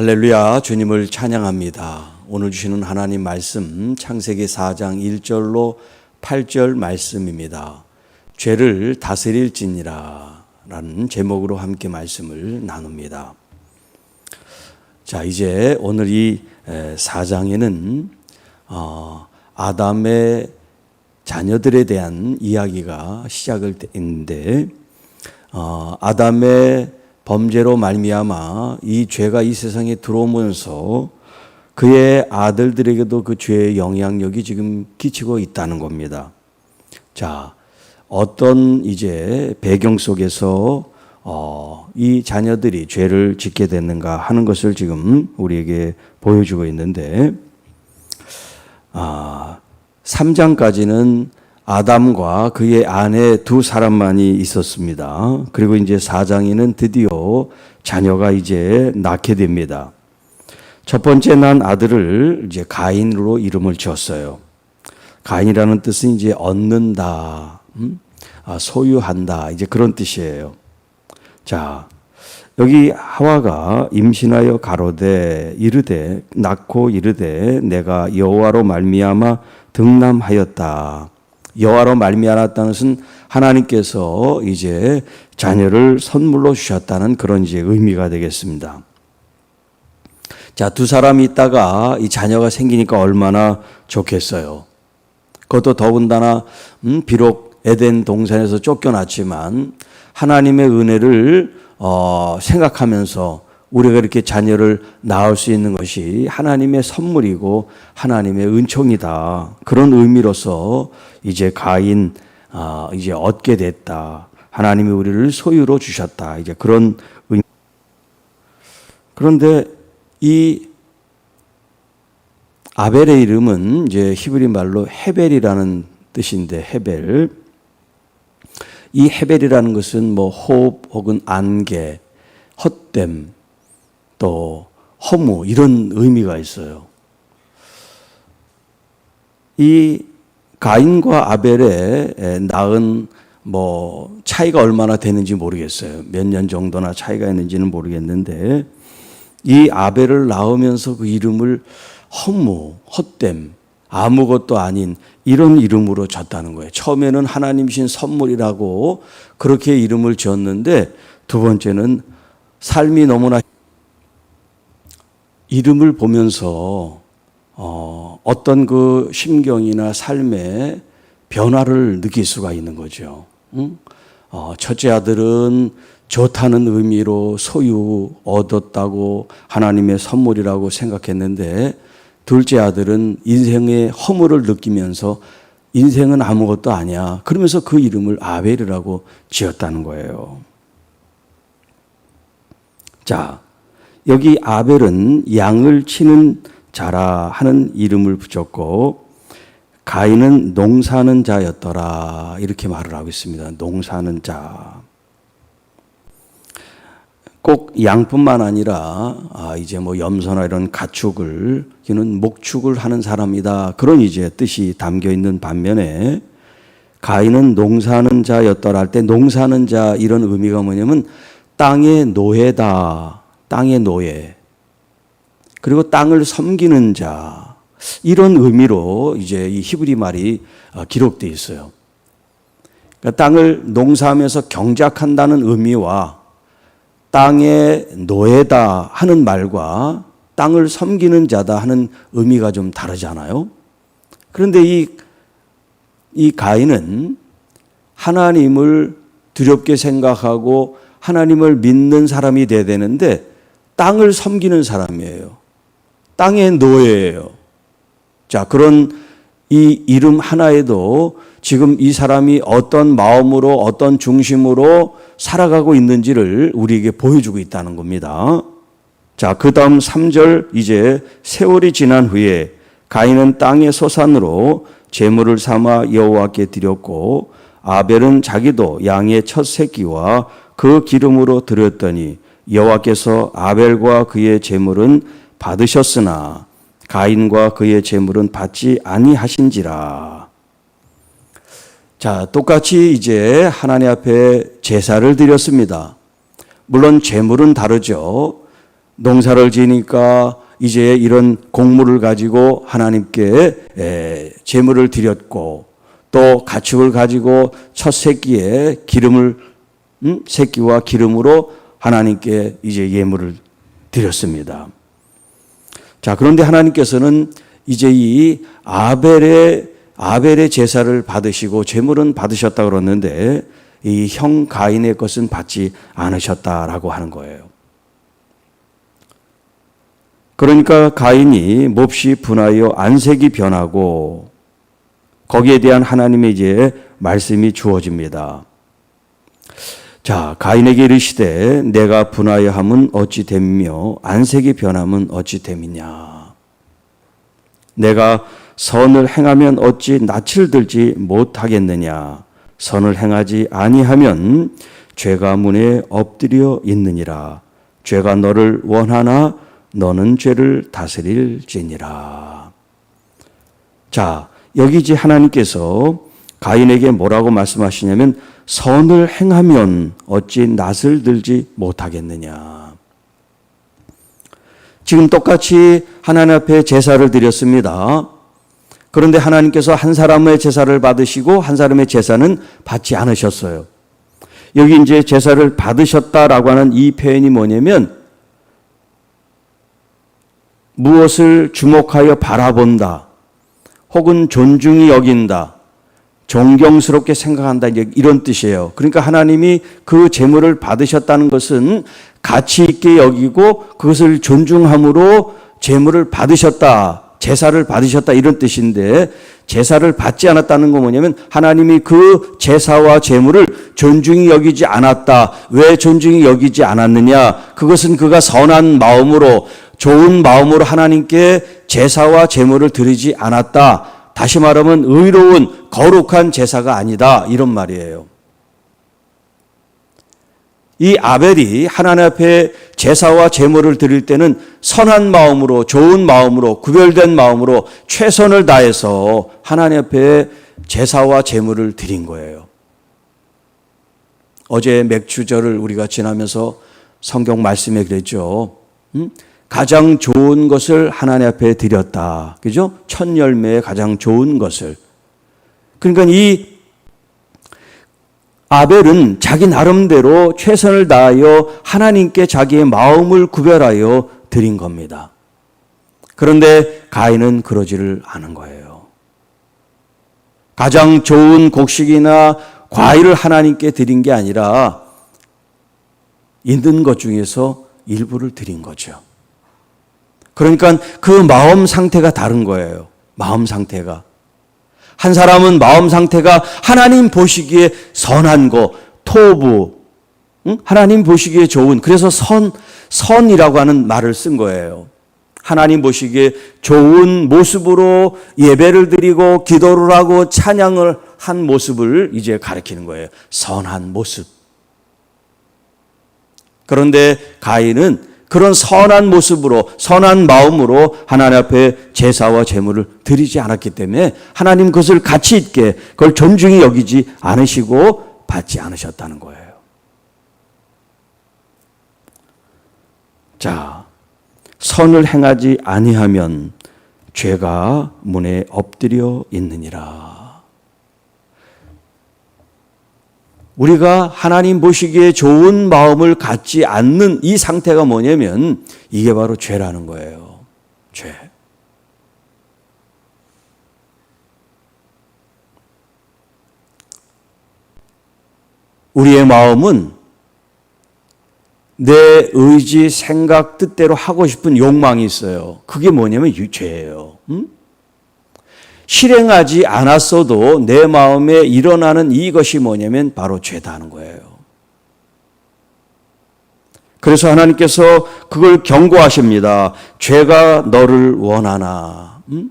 할렐루야 주님을 찬양합니다. 오늘 주시는 하나님 말씀 창세기 4장 1절로 8절 말씀입니다. 죄를 다스릴지니라 라는 제목으로 함께 말씀을 나눕니다. 자, 이제 오늘 이 4장에는 어, 아담의 자녀들에 대한 이야기가 시작을 했는데 어, 아담의 범죄로 말미암아 이 죄가 이 세상에 들어오면서 그의 아들들에게도 그 죄의 영향력이 지금 끼치고 있다는 겁니다. 자, 어떤 이제 배경 속에서 어, 이 자녀들이 죄를 짓게 됐는가 하는 것을 지금 우리에게 보여주고 있는데, 아, 3장까지는 아담과 그의 아내 두 사람만이 있었습니다. 그리고 이제 4장에는 드디어 자녀가 이제 낳게 됩니다. 첫 번째 난 아들을 이제 가인으로 이름을 지었어요. 가인이라는 뜻은 이제 얻는다, 음? 아, 소유한다, 이제 그런 뜻이에요. 자, 여기 하와가 임신하여 가로되 이르되 낳고 이르되 내가 여호와로 말미암아 등남하였다. 여호와로 말미암았다는 것은 하나님께서 이제 자녀를 선물로 주셨다는 그런 이제 의미가 되겠습니다. 자, 두 사람이 있다가 이 자녀가 생기니까 얼마나 좋겠어요. 그것도 더군다나 음, 비록 에덴 동산에서 쫓겨났지만 하나님의 은혜를 어, 생각하면서 우리가 이렇게 자녀를 낳을 수 있는 것이 하나님의 선물이고 하나님의 은총이다. 그런 의미로서 이제 가인 아, 이제 얻게 됐다. 하나님이 우리를 소유로 주셨다. 이제 그런 의미. 그런데 이 아벨의 이름은 이제 히브리 말로 헤벨이라는 뜻인데 헤벨. 이 헤벨이라는 것은 뭐 호흡 혹은 안개, 헛됨, 또 허무 이런 의미가 있어요. 이 가인과 아벨의 낳은 뭐 차이가 얼마나 되는지 모르겠어요. 몇 년 정도나 차이가 있는지는 모르겠는데 이 아벨을 낳으면서 그 이름을 허무, 헛됨, 아무것도 아닌 이런 이름으로 졌다는 거예요. 처음에는 하나님신 선물이라고 그렇게 이름을 지었는데 두 번째는 삶이 너무나 이름을 보면서 어, 어떤 그 심경이나 삶의 변화를 느낄 수가 있는 거죠. 응? 어, 첫째 아들은 좋다는 의미로 소유 얻었다고 하나님의 선물이라고 생각했는데 둘째 아들은 인생의 허물을 느끼면서 인생은 아무것도 아니야. 그러면서 그 이름을 아벨이라고 지었다는 거예요. 자, 여기 아벨은 양을 치는 자라 하는 이름을 붙였고 가인은 농사는 자였더라 이렇게 말을 하고 있습니다. 농사는 자. 꼭 양뿐만 아니라 아 이제 뭐 염소나 이런 가축을 이는 목축을 하는 사람이다 그런 이제 뜻이 담겨 있는 반면에 가인은 농사는 자였더라 할 때 농사는 자 이런 의미가 뭐냐면 땅의 노예다 땅의 노예 그리고 땅을 섬기는 자 이런 의미로 이제 이 히브리 말이 어, 기록되어 있어요. 그러니까 땅을 농사하면서 경작한다는 의미와 땅의 노예다 하는 말과 땅을 섬기는 자다 하는 의미가 좀 다르잖아요. 그런데 이, 이 가인은 하나님을 두렵게 생각하고 하나님을 믿는 사람이 돼야 되는데 땅을 섬기는 사람이에요. 땅의 노예예요. 자, 그런 이 이름 하나에도 지금 이 사람이 어떤 마음으로 어떤 중심으로 살아가고 있는지를 우리에게 보여주고 있다는 겁니다. 자, 그 다음 3절 이제 세월이 지난 후에 가인은 땅의 소산으로 제물을 삼아 여호와께 드렸고 아벨은 자기도 양의 첫 새끼와 그 기름으로 드렸더니 여호와께서 아벨과 그의 제물은 받으셨으나 가인과 그의 제물은 받지 아니하신지라. 자, 똑같이 이제 하나님 앞에 제사를 드렸습니다. 물론 제물은 다르죠. 농사를 지니까 이제 이런 곡물을 가지고 하나님께 에, 제물을 드렸고 또 가축을 가지고 첫 새끼에 기름을 음? 새끼와 기름으로 하나님께 이제 예물을 드렸습니다. 자, 그런데 하나님께서는 이제 이 아벨의 아벨의 제사를 받으시고 제물은 받으셨다 그러는데 이 형 가인의 것은 받지 않으셨다라고 하는 거예요. 그러니까 가인이 몹시 분하여 안색이 변하고 거기에 대한 하나님의 이제 말씀이 주어집니다. 자, 가인에게 이르시되 내가 분하여 함은 어찌 됨며 안색이 변함은 어찌 됨이냐. 내가 선을 행하면 어찌 낯을 들지 못하겠느냐. 선을 행하지 아니하면 죄가 문에 엎드려 있느니라. 죄가 너를 원하나 너는 죄를 다스릴지니라. 자, 여기 이제 하나님께서 가인에게 뭐라고 말씀하시냐면 선을 행하면 어찌 낯을 들지 못하겠느냐. 지금 똑같이 하나님 앞에 제사를 드렸습니다. 그런데 하나님께서 한 사람의 제사를 받으시고 한 사람의 제사는 받지 않으셨어요. 여기 이제 제사를 받으셨다라고 하는 이 표현이 뭐냐면 무엇을 주목하여 바라본다. 혹은 존중이 여긴다. 존경스럽게 생각한다. 이제 이런 뜻이에요. 그러니까 하나님이 그 재물을 받으셨다는 것은 가치 있게 여기고 그것을 존중함으로 재물을 받으셨다. 제사를 받으셨다. 이런 뜻인데 제사를 받지 않았다는 건 뭐냐면 하나님이 그 제사와 재물을 존중히 여기지 않았다. 왜 존중히 여기지 않았느냐? 그것은 그가 선한 마음으로 좋은 마음으로 하나님께 제사와 제물을 드리지 않았다. 다시 말하면 의로운 거룩한 제사가 아니다. 이런 말이에요. 이 아벨이 하나님 앞에 제사와 제물을 드릴 때는 선한 마음으로 좋은 마음으로 구별된 마음으로 최선을 다해서 하나님 앞에 제사와 제물을 드린 거예요. 어제 맥주절을 우리가 지나면서 성경 말씀에 그랬죠. 음? 가장 좋은 것을 하나님 앞에 드렸다. 그죠? 첫 열매의 가장 좋은 것을. 그러니까 이 아벨은 자기 나름대로 최선을 다하여 하나님께 자기의 마음을 구별하여 드린 겁니다. 그런데 가인은 그러지를 않은 거예요. 가장 좋은 곡식이나 과일을 하나님께 드린 게 아니라 있는 것 중에서 일부를 드린 거죠. 그러니까 그 마음 상태가 다른 거예요. 마음 상태가. 한 사람은 마음 상태가 하나님 보시기에 선한 거, 토부, 응? 하나님 보시기에 좋은, 그래서 선, 선이라고 하는 말을 쓴 거예요. 하나님 보시기에 좋은 모습으로 예배를 드리고 기도를 하고 찬양을 한 모습을 이제 가리키는 거예요. 선한 모습. 그런데 가인은 그런 선한 모습으로 선한 마음으로 하나님 앞에 제사와 제물을 드리지 않았기 때문에 하나님 그것을 가치 있게 그걸 존중히 여기지 않으시고 받지 않으셨다는 거예요. 자, 선을 행하지 아니하면 죄가 문에 엎드려 있느니라. 우리가 하나님 보시기에 좋은 마음을 갖지 않는 이 상태가 뭐냐면 이게 바로 죄라는 거예요. 죄. 우리의 마음은 내 의지, 생각, 뜻대로 하고 싶은 욕망이 있어요. 그게 뭐냐면 죄예요. 응? 실행하지 않았어도 내 마음에 일어나는 이것이 뭐냐면 바로 죄다는 거예요. 그래서 하나님께서 그걸 경고하십니다. 죄가 너를 원하나. 음?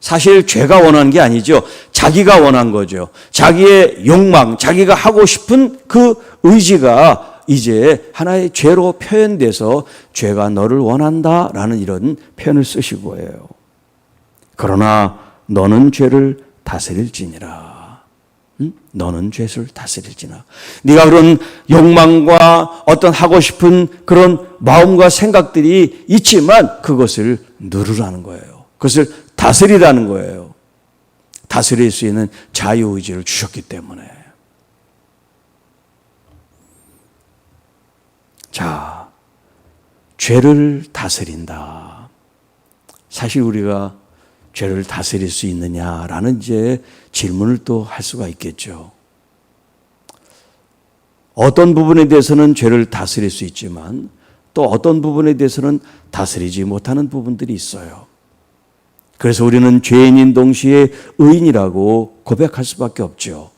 사실 죄가 원하는 게 아니죠. 자기가 원한 거죠. 자기의 욕망, 자기가 하고 싶은 그 의지가 이제 하나의 죄로 표현돼서 죄가 너를 원한다라는 이런 표현을 쓰신 거예요. 그러나 너는 죄를 다스릴지니라. 응? 너는 죄를 다스릴지나. 네가 그런 욕망과 어떤 하고 싶은 그런 마음과 생각들이 있지만 그것을 누르라는 거예요. 그것을 다스리라는 거예요. 다스릴 수 있는 자유 의지를 주셨기 때문에. 자, 죄를 다스린다. 사실 우리가 죄를 다스릴 수 있느냐라는 이제 질문을 또 할 수가 있겠죠. 어떤 부분에 대해서는 죄를 다스릴 수 있지만 또 어떤 부분에 대해서는 다스리지 못하는 부분들이 있어요. 그래서 우리는 죄인인 동시에 의인이라고 고백할 수밖에 없죠.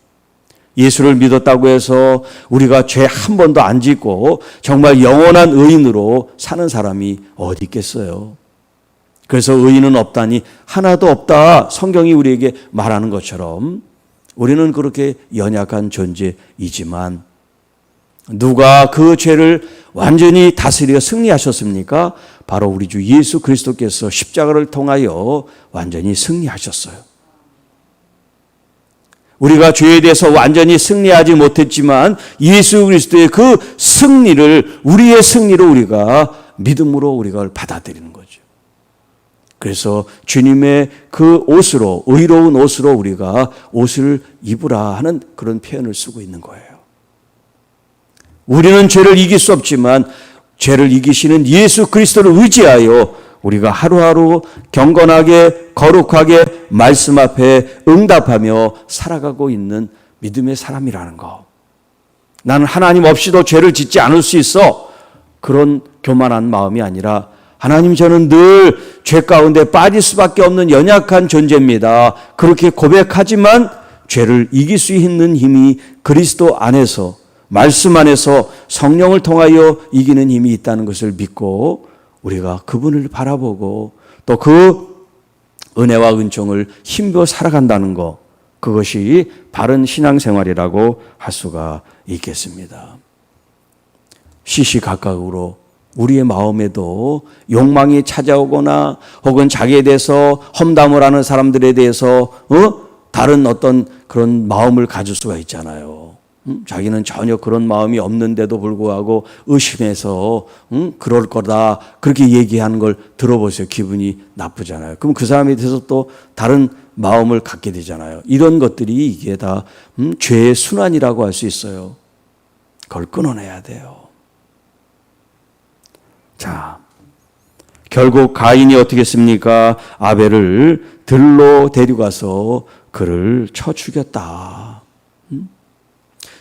예수를 믿었다고 해서 우리가 죄 한 번도 안 짓고 정말 영원한 의인으로 사는 사람이 어디 있겠어요? 그래서 의인은 없다니 하나도 없다. 성경이 우리에게 말하는 것처럼 우리는 그렇게 연약한 존재이지만 누가 그 죄를 완전히 다스려 승리하셨습니까? 바로 우리 주 예수 그리스도께서 십자가를 통하여 완전히 승리하셨어요. 우리가 죄에 대해서 완전히 승리하지 못했지만 예수 그리스도의 그 승리를 우리의 승리로 우리가 믿음으로 우리가 받아들이는 거죠. 그래서 주님의 그 옷으로 의로운 옷으로 우리가 옷을 입으라 하는 그런 표현을 쓰고 있는 거예요. 우리는 죄를 이길 수 없지만 죄를 이기시는 예수 그리스도를 의지하여 우리가 하루하루 경건하게 거룩하게 말씀 앞에 응답하며 살아가고 있는 믿음의 사람이라는 거. 나는 하나님 없이도 죄를 짓지 않을 수 있어. 그런 교만한 마음이 아니라 하나님 저는 늘 죄 가운데 빠질 수밖에 없는 연약한 존재입니다. 그렇게 고백하지만 죄를 이길 수 있는 힘이 그리스도 안에서 말씀 안에서 성령을 통하여 이기는 힘이 있다는 것을 믿고 우리가 그분을 바라보고 또 그 은혜와 은총을 힘써 살아간다는 것 그것이 바른 신앙생활이라고 할 수가 있겠습니다. 시시각각으로 우리의 마음에도 욕망이 찾아오거나 혹은 자기에 대해서 험담을 하는 사람들에 대해서 어? 다른 어떤 그런 마음을 가질 수가 있잖아요. 음? 자기는 전혀 그런 마음이 없는데도 불구하고 의심해서 음? 그럴 거다 그렇게 얘기하는 걸 들어보세요. 기분이 나쁘잖아요. 그럼 그 사람에 대해서 또 다른 마음을 갖게 되잖아요. 이런 것들이 이게 다 음? 죄의 순환이라고 할 수 있어요. 그걸 끊어내야 돼요. 자, 결국 가인이 어떻게 했습니까? 아벨을 들로 데려가서 그를 쳐 죽였다. 음?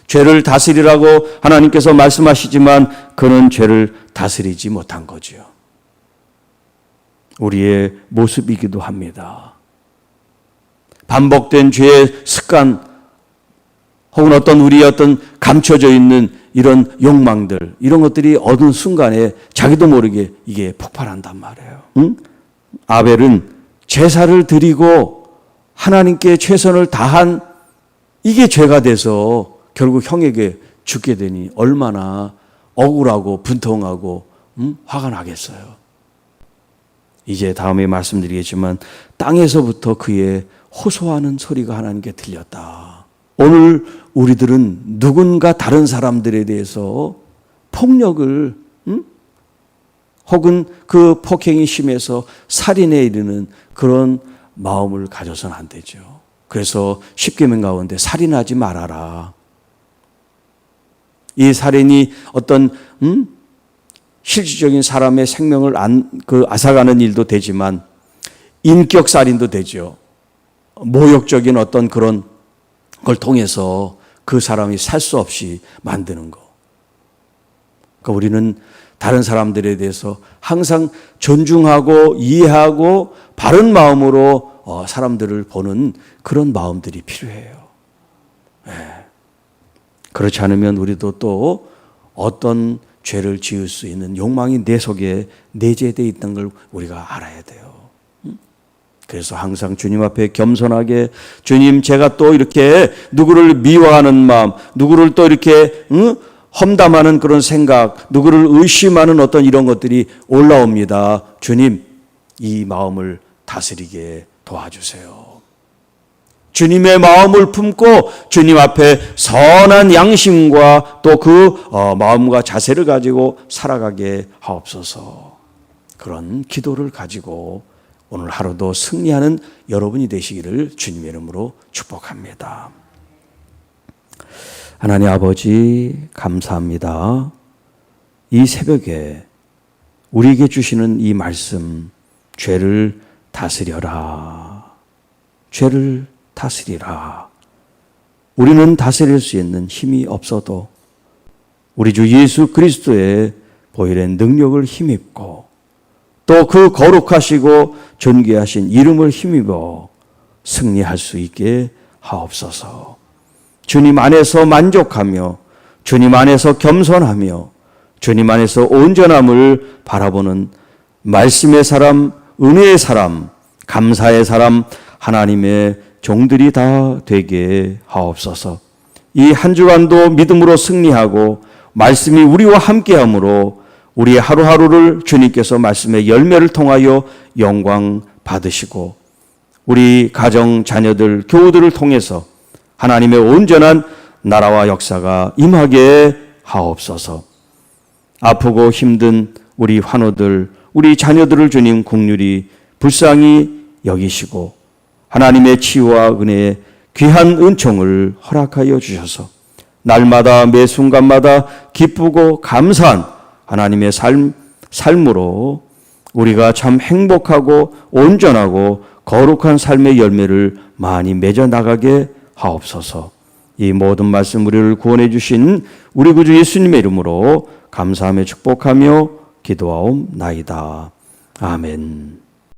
죄를 다스리라고 하나님께서 말씀하시지만 그는 죄를 다스리지 못한 거지요. 우리의 모습이기도 합니다. 반복된 죄의 습관, 혹은 어떤 우리의 어떤 감춰져 있는 이런 욕망들, 이런 것들이 어느 순간에 자기도 모르게 이게 폭발한단 말이에요. 응? 아벨은 제사를 드리고 하나님께 최선을 다한 이게 죄가 돼서 결국 형에게 죽게 되니 얼마나 억울하고 분통하고 응? 화가 나겠어요. 이제 다음에 말씀드리겠지만 땅에서부터 그의 호소하는 소리가 하나님께 들렸다. 오늘 우리들은 누군가 다른 사람들에 대해서 폭력을 음? 혹은 그 폭행이 심해서 살인에 이르는 그런 마음을 가져서는 안 되죠. 그래서 십계명 가운데 살인하지 말아라. 이 살인이 어떤 음? 실질적인 사람의 생명을 안, 그 앗아가는 일도 되지만 인격 살인도 되죠. 모욕적인 어떤 그런 걸 통해서 그 사람이 살 수 없이 만드는 거. 그러니까 우리는 다른 사람들에 대해서 항상 존중하고 이해하고 바른 마음으로 어, 사람들을 보는 그런 마음들이 필요해요. 네. 그렇지 않으면 우리도 또 어떤 죄를 지을 수 있는 욕망이 내 속에 내재되어 있다는 걸 우리가 알아야 돼요. 그래서 항상 주님 앞에 겸손하게 주님 제가 또 이렇게 누구를 미워하는 마음, 누구를 또 이렇게 응? 험담하는 그런 생각, 누구를 의심하는 어떤 이런 것들이 올라옵니다. 주님 이 마음을 다스리게 도와주세요. 주님의 마음을 품고 주님 앞에 선한 양심과 또 그 마음과 자세를 가지고 살아가게 하옵소서. 그런 기도를 가지고 오늘 하루도 승리하는 여러분이 되시기를 주님의 이름으로 축복합니다. 하나님 아버지 감사합니다. 이 새벽에 우리에게 주시는 이 말씀 죄를 다스려라. 죄를 다스리라. 우리는 다스릴 수 있는 힘이 없어도 우리 주 예수 그리스도의 보혈의 능력을 힘입고 또 그 거룩하시고 존귀하신 이름을 힘입어 승리할 수 있게 하옵소서. 주님 안에서 만족하며 주님 안에서 겸손하며 주님 안에서 온전함을 바라보는 말씀의 사람, 은혜의 사람, 감사의 사람, 하나님의 종들이 다 되게 하옵소서. 이 한 주간도 믿음으로 승리하고 말씀이 우리와 함께함으로 우리의 하루하루를 주님께서 말씀의 열매를 통하여 영광 받으시고 우리 가정 자녀들 교우들을 통해서 하나님의 온전한 나라와 역사가 임하게 하옵소서. 아프고 힘든 우리 환우들, 우리 자녀들을 주님 국률이 불쌍히 여기시고 하나님의 치유와 은혜의 귀한 은총을 허락하여 주셔서 날마다 매 순간마다 기쁘고 감사한 하나님의 삶, 삶으로 우리가 참 행복하고 온전하고 거룩한 삶의 열매를 많이 맺어 나가게 하옵소서. 이 모든 말씀 우리를 구원해 주신 우리 구주 예수님의 이름으로 감사하며 축복하며 기도하옵나이다. 아멘.